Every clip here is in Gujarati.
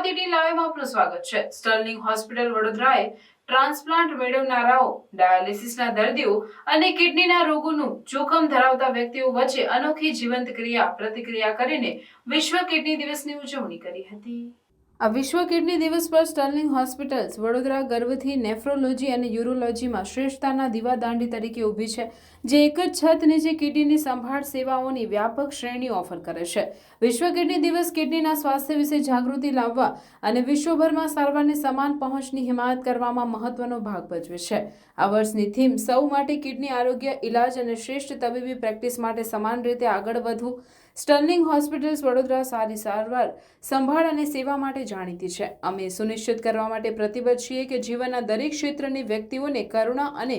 ગુજરાત એટી લાઈવમાં આપનું સ્વાગત છે. સ્ટર્લિંગ હોસ્પિટલ વડોદરાએ ટ્રાન્સપ્લાન્ટ મેળવનારાઓ, ડાયાલિસિસના દર્દીઓ અને કિડનીના રોગોનું જોખમ ધરાવતા વ્યક્તિઓ વચ્ચે અનોખી જીવંત ક્રિયા પ્રતિક્રિયા કરીને વિશ્વ કિડની દિવસની ઉજવણી કરી હતી. આ વિશ્વ કિડની દિવસ પર સ્ટર્લિંગ હોસ્પિટલ્સ, વડોદરા, ગર્વથી નેફ્રોલોજી અને યુરોલોજીમાં શ્રેષ્ઠતાના દીવાદાંડી તરીકે ઊભી છે, જે એક જ છત નીચે કિડનીની સંભાળ સેવાઓની વ્યાપક શ્રેણી ઓફર કરે છે. વિશ્વ કિડની દિવસ કિડનીના સ્વાસ્થ્ય વિશે જાગૃતિ લાવવા અને વિશ્વભરમાં સારવારની સમાન પહોંચની હિમાયત કરવામાં મહત્વનો ભાગ ભજવે છે. આ વર્ષની થીમ, સૌ માટે કિડની આરોગ્ય ઇલાજ અને શ્રેષ્ઠ તબીબી પ્રેક્ટિસ માટે સમાન રીતે આગળ વધવું સ્ટર્લિંગ હોસ્પિટલ્સ વડોદરા સારી સારવાર, સંભાળ અને સેવા માટે જાણીતી છે. અમે સુનિશ્ચિત કરવા માટે પ્રતિબદ્ધ છીએ કે જીવનના દરેક ક્ષેત્રની વ્યક્તિઓને કરુણા અને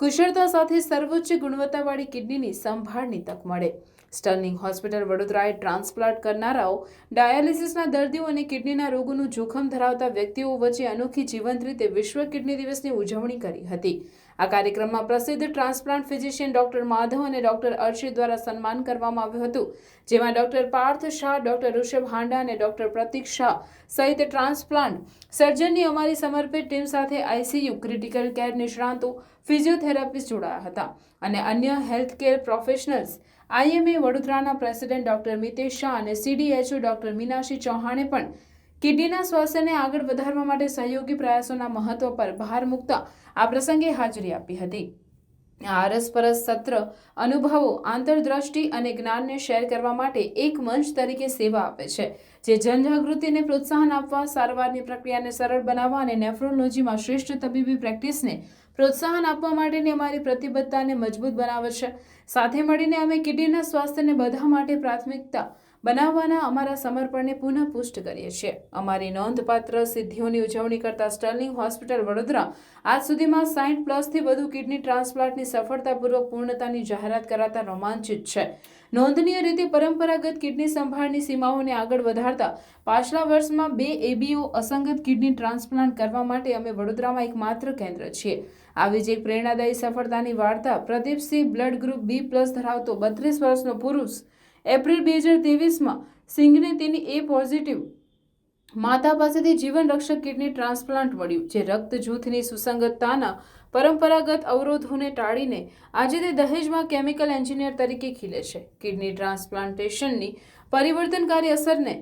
કુશળતા સાથે સર્વોચ્ચ ગુણવત્તાવાળી કિડનીની સંભાળની તક મળે. સ્ટર્લિંગ હોસ્પિટલ વડોદરાએ ટ્રાન્સપ્લાન્ટ કરનારાઓ ડાયાલિસિસના દર્દીઓ અને કિડનીના રોગોનું જોખમ ધરાવતા વ્યક્તિઓ વચ્ચે અનોખી જીવંત રીતે વિશ્વ કિડની દિવસની ઉજવણી કરી હતી. આ કાર્યક્રમમાં પ્રસિદ્ધ ટ્રાન્સપ્લાન્ટ ફિઝિશિયન ડોક્ટર માધવ અને ડોક્ટર અર્શિત દ્વારા સન્માન કરવામાં આવ્યું હતું, જેમાં ડોક્ટર પાર્થ શાહ, ડોક્ટર ઋષભ હાંડા અને ડોક્ટર પ્રતિક શાહ સહિત ટ્રાન્સપ્લાન્ટ સર્જનની અમારી સમર્પિત ટીમ સાથે આઈસીયુ ક્રિટિકલ કેર નિષ્ણાંતો, ફિઝિયોથેરાપિસ્ટ જોડાયા હતા અને અન્ય હેલ્થકેર પ્રોફેશનલ્સ આઈએમએ વડોદરાના પ્રેસિડેન્ટ ડોક્ટર મિતેશ શાહ અને સીડીએચઓ ડોક્ટર મીનાક્ષી ચૌહાણે પણ કિડનીના સ્વાસ્થ્યને આગળ વધારવા માટે સહયોગી પ્રયાસોના મહત્વ પર ભાર મૂકતા આ પ્રસંગે હાજરી આપી હતી. આ અરસપરસ સત્ર અનુભવો, આંતરદ્રષ્ટિ અને જ્ઞાનને શેર કરવા માટે એક મંચ તરીકે સેવા આપે છે, જે જનજાગૃતિને પ્રોત્સાહન આપવા, સારવારની પ્રક્રિયાને સરળ બનાવવા અને નેફ્રોલોજીમાં શ્રેષ્ઠ તબીબી પ્રેક્ટિસને પ્રોત્સાહન આપવા માટેની અમારી પ્રતિબદ્ધતાને મજબૂત બનાવે છે. સાથે મળીને અમે કિડનીના સ્વાસ્થ્યને બધા માટે પ્રાથમિકતા બનાવવાના અમારા સમર્પણને પુનઃ પુષ્ટ કરીએ છીએ. અમારી નોંધપાત્ર સિદ્ધિઓની ઉજવણી કરતા સ્ટર્લિંગ હોસ્પિટલ વડોદરા આજ સુધીમાં સાઠ પ્લસથી વધુ કિડની ટ્રાન્સપ્લાન્ટની સફળતાપૂર્વક પૂર્ણતાની જાહેરાત કરાતા રોમાંચિત છે. નોંધનીય રીતે પરંપરાગત કિડની સંભાળની સીમાઓને આગળ વધારતા પાછલા વર્ષમાં બે એબીઓ અસંગત કિડની ટ્રાન્સપ્લાન્ટ કરવા માટે અમે વડોદરામાં એકમાત્ર કેન્દ્ર છીએ. આવી જ એક પ્રેરણાદાયી સફળતાની વાર્તા Pradeepsinh blood group B plus ધરાવતો બત્રીસ વર્ષનો પુરુષ એપ્રિલ બે હજાર ત્રેવીસમાં સિંઘને તેની એ પોઝિટિવ માતા પાસેથી જીવન રક્ષક કિડની ટ્રાન્સપ્લાન્ટ મળ્યું, જે રક્ત જૂથની સુસંગતતાના પરંપરાગત અવરોધોને ટાળીને આજે તે દહેજમાં કેમિકલ એન્જિનિયર તરીકે ખીલે છે. કિડની ટ્રાન્સપ્લાન્ટેશનની પરિવર્તનકારી અસરને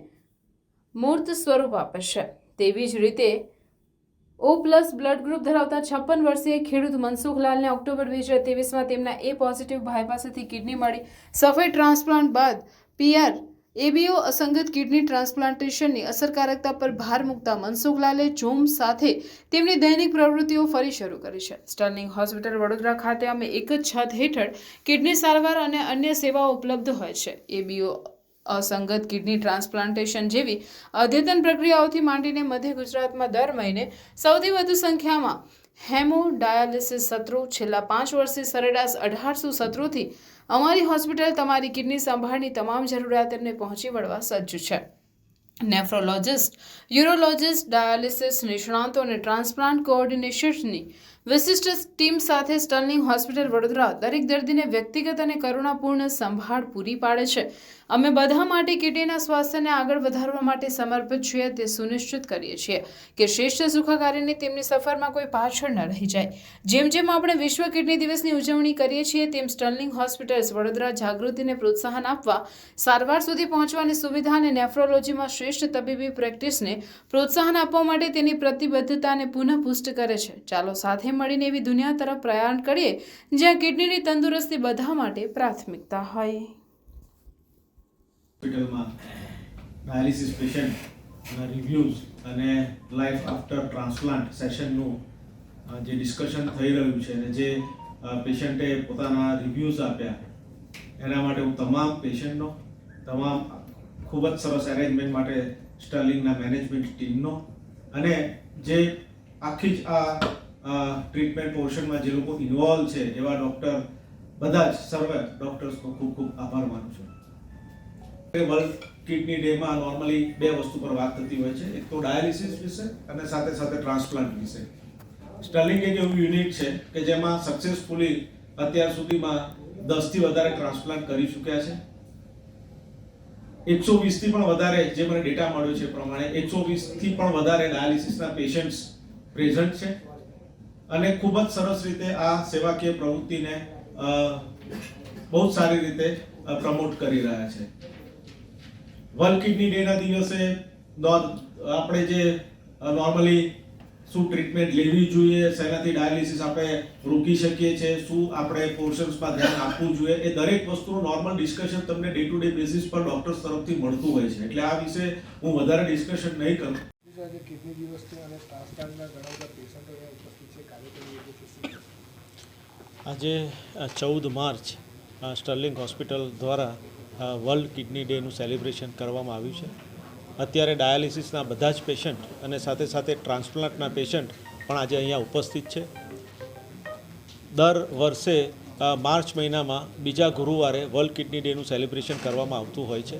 મૂર્ત સ્વરૂપ આપે છે. તેવી જ રીતે, ઓ પ્લસ બ્લડ ગ્રુપ ધરાવતા છપ્પન વર્ષીય ખેડૂત મનસુખલાલને ઓક્ટોબર બે હજાર ત્રેવીસમાં તેમના એ પોઝિટિવ ભાઈ પાસેથી કિડની મળી. સફેદ ટ્રાન્સપ્લાન્ટ બાદ પીઆર એબીઓ અસંગત કિડની ટ્રાન્સપ્લાન્ટેશનની અસરકારકતા પર ભાર મૂકતા મનસુખલાલે જોમ સાથે તેમની દૈનિક પ્રવૃત્તિઓ ફરી શરૂ કરી છે. સ્ટર્લિંગ હોસ્પિટલ વડોદરા ખાતે અમે એક જ છત હેઠળ કિડની સારવાર અને અન્ય સેવાઓ ઉપલબ્ધ હોય છે. એબીઓ અસંગત કિડની ટ્રાન્સપ્લાન્ટેશન જેવી અદ્યતન પ્રક્રિયાઓથી માંડીને મધ્ય ગુજરાતમાં દર મહિને સૌથી વધુ સંખ્યામાં હેમો ડાયાલિસિસ સત્રો છેલ્લા પાંચ વર્ષથી સરેરાશ અઢારસો સત્રોથી અમારી હોસ્પિટલ તમારી કિડની સંભાળની તમામ જરૂરિયાતોને પહોંચી વળવા સજ્જ છે. નેફ્રોલોજિસ્ટ, યુરોલોજિસ્ટ, ડાયાલિસિસ નિષ્ણાંતો અને ટ્રાન્સપ્લાન્ટ કોઓર્ડિનેશનની વિશિષ્ટ ટીમ સાથે સ્ટર્લિંગ હોસ્પિટલ વડોદરા દરેક દર્દીને વ્યક્તિગત અને કરુણાપૂર્ણ સંભાળ પૂરી પાડે છે. અમે બધા માટે કિડનીના સ્વાસ્થ્યને આગળ વધારવા માટે સમર્પિત છીએ તે સુનિશ્ચિત કરીએ છીએ કે શ્રેષ્ઠ સુખાકારીની તેમની સફરમાં કોઈ પાછળ ન રહી જાય. જેમ જેમ આપણે વિશ્વ કિડની દિવસની ઉજવણી કરીએ છીએ, તેમ સ્ટર્લિંગ હોસ્પિટલ્સ વડોદરા જાગૃતિને પ્રોત્સાહન આપવા, સારવાર સુધી પહોંચવાની સુવિધા અને નેફ્રોલોજીમાં શ્રેષ્ઠ તબીબી પ્રેક્ટિસને પ્રોત્સાહન આપવા માટે તેની પ્રતિબદ્ધતાને પુનઃ પુષ્ટ કરે છે. ચાલો સાથે મળીને એવી દુનિયા તરફ પ્રયાણ કરીએ, જ્યાં કિડનીની તંદુરસ્તી બધા માટે પ્રાથમિકતા હોય. અને લાઈફ આફ્ટર ટ્રાન્સપ્લાન્ટ સેશનનું જે ડિસ્કશન થઈ રહ્યું છે અને જે પેશન્ટે પોતાના રિવ્યૂઝ આપ્યા, એના માટે હું તમામ પેશન્ટનો તમામ ખૂબ જ સરસ એરેન્જમેન્ટ માટે સ્ટર્લિંગના મેનેજમેન્ટ ટીમનો અને જે આખી જ આ ટ્રીટમેન્ટ પોર્શનમાં જે લોકો ઇન્વોલ્વ છે, એવા ડૉક્ટર બધા જ સર્વે ડૉક્ટર્સનો ખૂબ ખૂબ આભાર માનું છું. વર્લ્ડ કિડની ડેમાં નોર્મલી બે વસ્તુ પર વાત થતી હોય છે. એક તો ડાયાલિસિસ વિશે અને સાથે સાથે ટ્રાન્સપ્લાન્ટ વિશે. સ્ટર્લિંગ એક એવું યુનિટ છે કે જેમાં સક્સેસફુલી અત્યાર સુધીમાં દસથી વધારે ટ્રાન્સપ્લાન્ટ કરી ચૂક્યા છે. એકસો વીસથી પણ વધારે જે મને ડેટા મળ્યો છે પ્રમાણે એકસો વીસથી પણ વધારે ડાયાલિસિસના પેશન્ટ્સ પ્રેઝન્ટ છે. અને ખૂબ જ સરસ રીતે આ સેવાકીય પ્રવૃત્તિને બહુ જ સારી રીતે પ્રમોટ કરી રહ્યા છે. વર્લ્ડ કિડની ડેના દિવસે આપણે જે નોર્મલી શું ટ્રીટમેન્ટ લેવી જોઈએ, શેનાથી ડાયાલિસિસ આપણે રોકી શકીએ છીએ શું આપણે પોર્શન્સમાં ધ્યાન આપવું જોઈએ, એ દરેક વસ્તુનું નોર્મલ ડિસ્કશન તમને ડે ટુ ડે બેસિસ પર ડોક્ટર્સ તરફથી મળતું હોય છે. એટલે આ વિશે હું વધારે ડિસ્કશન નહીં કરું. કિડની દિવસ છે અને ટ્રાન્સપ્લાન્ટના ઘણા બધા પેશન્ટો અહીંયા ઉપસ્થિત છે કાર્યક્રમ યોજે છે શું કહેશો? આજે ચૌદ માર્ચ સ્ટર્લિંગ હોસ્પિટલ દ્વારા વર્લ્ડ કિડની ડેનું સેલિબ્રેશન કરવામાં આવ્યું છે. અત્યારે ડાયાલિસિસના બધા જ પેશન્ટ અને સાથે સાથે ટ્રાન્સપ્લાન્ટના પેશન્ટ પણ આજે અહીંયા ઉપસ્થિત છે. દર વર્ષે માર્ચ મહિનામાં બીજા ગુરુવારે વર્લ્ડ કિડની ડેનું સેલિબ્રેશન કરવામાં આવતું હોય છે.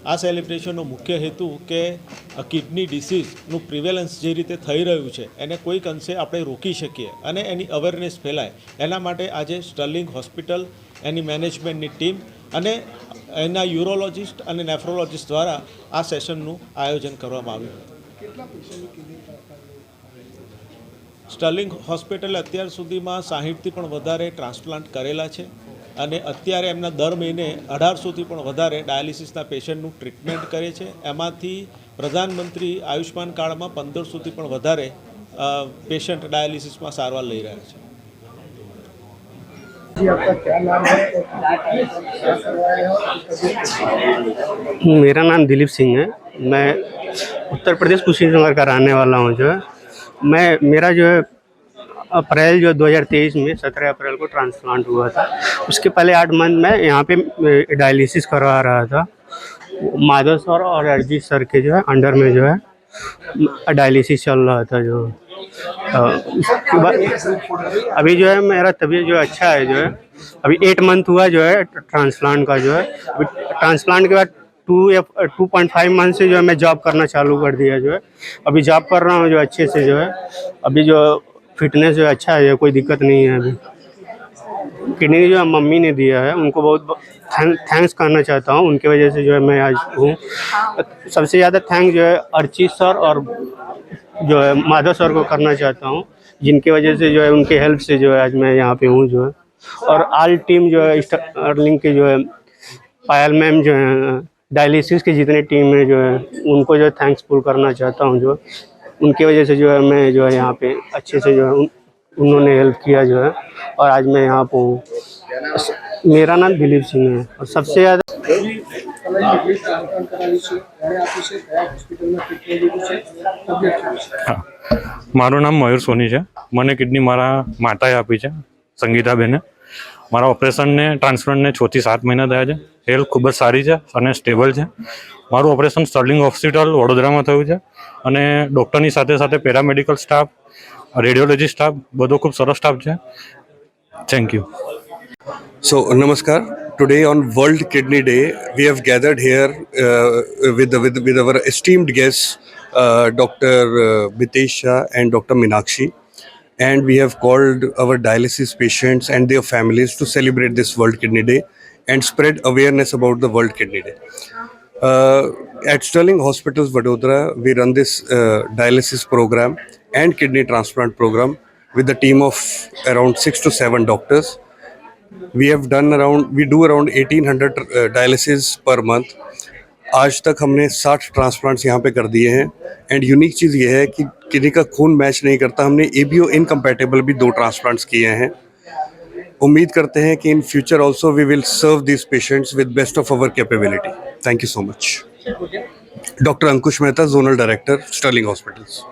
આ સેલિબ્રેશનનો મુખ્ય હેતુ કે કિડની ડિસીઝનું પ્રિવેલન્સ જે રીતે થઈ રહ્યું છે એને કોઈક અંશે આપણે રોકી શકીએ અને એની અવેરનેસ ફેલાય. એના માટે આજે સ્ટર્લિંગ હોસ્પિટલ એની મેનેજમેન્ટની ટીમ અને એના યુરોલોજિસ્ટ અને નેફ્રોલોજિસ્ટ દ્વારા આ સેશનનું આયોજન કરવામાં આવ્યું. સ્ટર્લિંગ હોસ્પિટલ અત્યાર સુધીમાં સાહીઠથી પણ વધારે ટ્રાન્સપ્લાન્ટ કરેલા છે. અને અત્યારે એમના દર મહિને અઢારસોથી પણ વધારે ડાયાલિસિસના પેશન્ટનું ટ્રીટમેન્ટ કરે છે એમાંથી પ્રધાનમંત્રી આયુષ્માન કાર્ડમાં પંદરસોથી પણ વધારે પેશન્ટ ડાયાલિસિસમાં સારવાર લઈ રહ્યા છે जी आपका क्या नाम है और क्या करवाए हो और तबीयत कैसी है? मेरा नाम दिलीप सिंह है मैं उत्तर प्रदेश कुशीनगर का रहने वाला हूँ जो है मैं मेरा जो है अप्रैल जो 2023 में 17 अप्रैल को ट्रांसप्लांट हुआ था। उसके पहले आठ मंथ में यहाँ पे डायलिसिस करवा रहा था। माधव सर और अरजीत सर के जो है अंडर में जो है डायलिसिस चल रहा था जो। उसके बाद अभी जो है, मेरा तबीयत जो अच्छा है, जो है, अभी एट मंथ हुआ जो है, ट्रांसप्लांट का जो है। अभी ट्रांसप्लांट के बाद टू या टू पॉइंट फाइव मंथ से जो है, मैं जॉब करना चालू कर दिया, जो है। अभी जॉब कर रहा हूँ, जो अच्छे से जो है। अभी जो फिटनेस जो है अच्छा है कोई दिक्कत नहीं है अभी। किडनी जो है, मम्मी ने दिया है, उनको बहुत थैंक्स करना चाहता हूँ, उनकी वजह से जो है मैं आज हूँ। सबसे ज़्यादा थैंक्स जो है अर्चित सर और जो है, माधव सर को करना चाहता हूँ, जिनकी वजह से जो है, उनके हेल्प से जो है, आज मैं यहाँ पे हूँ जो है। और आल टीम जो है स्टारलिंग के जो है, पायल मैम जो है, डायलिसिस की जितनी टीम है जो है, उनको जो है, थैंक्सफुल करना चाहता हूँ जो। उनकी वजह से जो है मैं जो है यहाँ पे अच्छे से जो है उन, उन्होंने हेल्प किया जो है और आज मैं यहाँ पे हूँ मेरा नाम दिलीप सिंह है और सबसे ज़्यादा તમે કિડની ટ્રાન્સપ્લાન્ટ કરાવી છે કોણે આપી છે કયા હોસ્પિટલમાં ટ્રીટમેન્ટ લીધું છે તબિયત કેવી છે હા મારું નામ મયુર સોની છે મને કિડની મારા માતાએ આપી છે સંગીતાબેને મારા ઓપરેશનને ટ્રાન્સપ્લાન્ટને છથી સાત મહિના થયા છે હેલ્થ ખૂબ જ સારી છે અને સ્ટેબલ છે મારું ઓપરેશન સ્ટર્લિંગ હોસ્પિટલ વડોદરામાં થયું છે અને ડૉક્ટરની સાથે સાથે પેરામેડિકલ સ્ટાફ રેડિયોલોજી સ્ટાફ બધો ખૂબ સરસ સ્ટાફ છે થેન્ક યુ સો નમસ્કાર Today on World Kidney Day, we have gathered here uh, with, with, with our esteemed guests, uh, Dr. Uh, Mitesh Shah and. And we have called our dialysis patients and their families to celebrate this World Kidney Day and spread awareness about the World Kidney Day. Uh, at Sterling Hospitals, Vadodara, we run this uh, dialysis program and kidney transplant program with a team of around six to seven doctors we have done around we do around 1800 uh, dialysis per month आज तक हमने 60 ट्रांसप्लांट्स यहाँ पे कर दिए हैं। एंड यूनिक चीज़ ये है कि किन्हीं का खून मैच नहीं करता। हमने ए बी ओ इनकम्पेटेबल भी दो ट्रांसप्लांट्स किए हैं। उम्मीद करते हैं कि in future also we will serve this patients with best of our capability thank you so much doctor Ankush Mehta zonal director Sterling hospitals